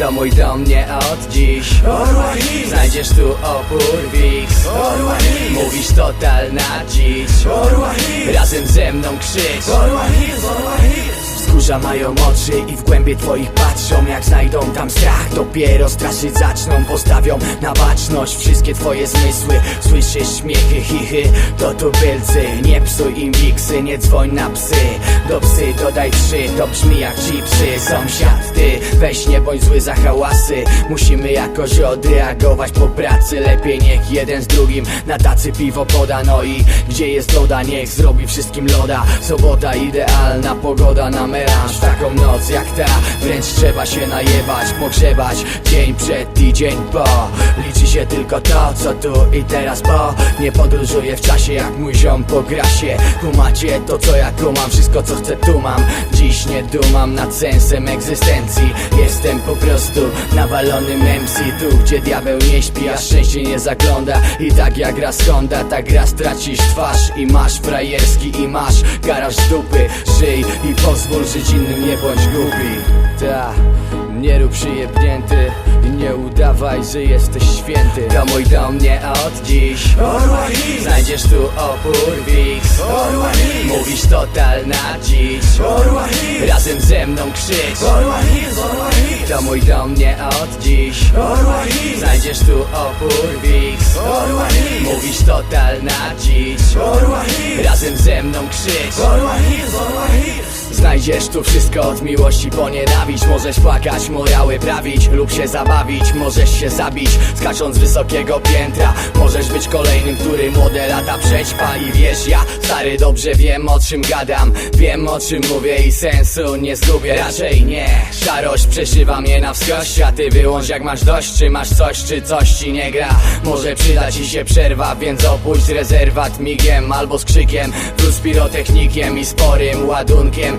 To mój dom nie od dziś. Orła Znajdziesz tu opór Wix. Orła Mówisz dzicz Orła Hills Razem ze mną krzycz. Orła Hills, Orła Hills Wzgórza mają oczy i w głębie twoich patrzą Jak znajdą tam strach, dopiero straszyć zaczną Postawią na baczność wszystkie twoje zmysły. Słyszysz śmiechy, chichy, to tubylcy Nie psuj im wiksy, nie dzwoń na psy. Do psy dodaj trzy, to brzmi jak chipsy. Sąsiad, ty, weź nie bądź zły za hałasy. Musimy jakoś odreagować po pracy. Lepiej niech jeden z drugim na tacy piwo poda. No i gdzie jest loda, niech zrobi wszystkim loda. Sobota idealna, pogoda na melanż Taką noc jak ta, wręcz trzeba się najebać Pogrzebać dzień przed i dzień po Liczy się tylko to, co tu i teraz, bo Nie podróżuję w czasie jak mój ziom po grasie. Kumacie to, co ja kumam, wszystko co chcę tu mam. Dziś nie dumam nad sensem egzystencji. Jestem po prostu nawalonym MC Tu, gdzie diabeł nie śpi, a szczęście nie zagląda. I tak jak raz Honda, tak raz tracisz twarz. I masz frajerski i masz garaż dupy. Żyj i pozwól żyć innym, nie bądź głupi. Ta, nie rób przyjebnięty. I nie udawaj, że jesteś święty. To mój dom nie od dziś. Orła Znajdziesz tu opór Wix. Orła Mówisz totalna dzicz Orła Hills Razem ze mną krzycz. Orła Orła To mój dom nie od dziś. Orła Znajdziesz tu opór Wix. Orła Mówisz dzicz Orła Hills Razem ze mną krzycz. Orła Orła Znajdziesz tu wszystko od miłości po nienawiść Możesz płakać, morały prawić lub się zabawić Możesz się zabić, skacząc z wysokiego piętra Możesz być kolejnym, który młode lata przećpa I wiesz, ja stary dobrze wiem o czym gadam Wiem o czym mówię i sensu nie zgubię Raczej nie, szarość przeszywa mnie na wskroś A ty wyłącz jak masz dość, czy masz coś, czy coś ci nie gra. Może przyda ci się przerwa, więc opuść rezerwat migiem Albo z krzykiem, plus pirotechnikiem i sporym ładunkiem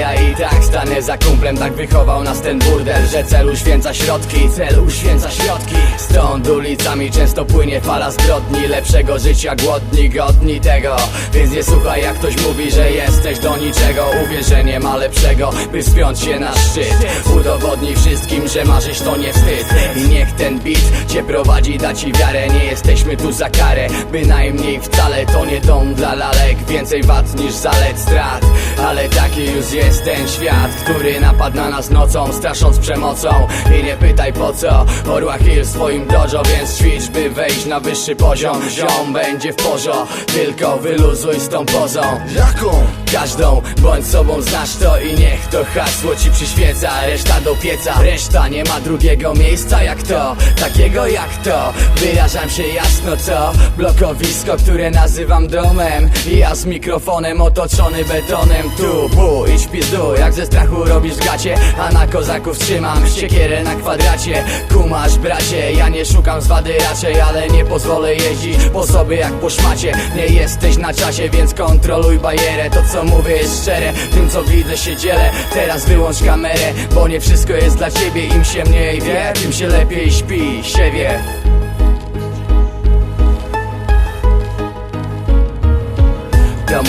Ja i tak stanę za kumplem, tak wychował nas ten burdel Że cel uświęca środki, cel uświęca środki. Stąd ulicami często płynie fala zbrodni Lepszego życia głodni, godni tego. Więc nie słuchaj jak ktoś mówi, że jesteś do niczego. Uwierz, że nie ma lepszego, by wspiąć się na szczyt. Udowodnij wszystkim, że marzysz to nie wstyd. I niech ten beat cię prowadzi, da ci wiarę. Nie jesteśmy tu za karę, bynajmniej wcale To nie dom dla lalek, więcej wad niż zalet strat. Ale taki już jest ten świat, który napadł na nas nocą Strasząc przemocą. I nie pytaj po co Orła Hill w swoim dojo, więc ćwicz by wejść na wyższy poziom. Ziom będzie w porzo, tylko wyluzuj z tą pozą. Jaką? Każdą bądź sobą znasz to i niech to hasło ci przyświeca Reszta do pieca, reszta nie ma drugiego miejsca jak to Takiego jak to, wyrażam się jasno co? Blokowisko, które nazywam domem. I ja z mikrofonem otoczony betonem. Tu, bu, idź pizdu, jak ze strachu robisz gacie A na kozaków trzymam siekierę na kwadracie. Kumasz bracie, ja nie szukam zwady raczej Ale nie pozwolę jeździć po sobie jak po szmacie. Nie jesteś na czasie, więc kontroluj bajerę. To co mówię jest szczere, tym co widzę się dzielę. Teraz wyłącz kamerę, bo nie wszystko jest dla ciebie. Im się mniej wie, tym się lepiej śpi, się wie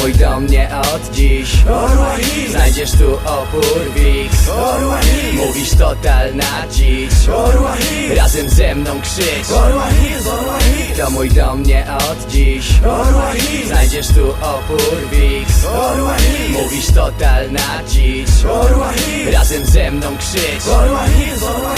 mój dom nie od dziś. Znajdziesz tu opór Wix. Mówisz dzicz Orła Hills Razem ze mną krzycz To mój dom nie od dziś. Orła Znajdziesz tu opór Wix. Orła Mówisz totalna dzicz Orła Hills Razem ze mną krzycz. Orła Orła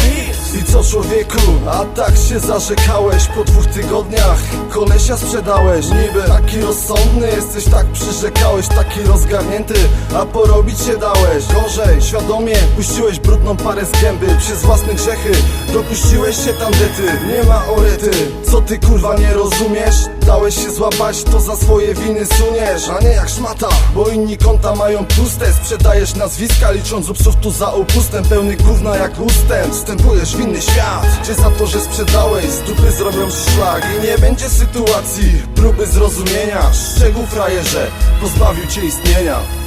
I co człowieku, a tak się zarzekałeś po dwóch tygodniach. Kolesia sprzedałeś, niby taki rozsądny jesteś, tak przyrzekałeś, taki rozgarnięty A porobić się dałeś, gorzej, świadomie puściłeś brudną parę z gęby Przez własne grzechy. Dopuściłeś się tandety, nie ma orety. Co ty kurwa nie rozumiesz? Dałeś się złapać, to za swoje winy suniesz A nie jak szmata, bo inni konta mają puste Sprzedajesz nazwiska, licząc psów tu za upustem Pełny gówna jak ustęp, wstępujesz w inny świat Gdzie za to, że sprzedałeś, z dupy zrobią szlak I nie będzie sytuacji, próby zrozumienia Z czego frajerze pozbawił cię istnienia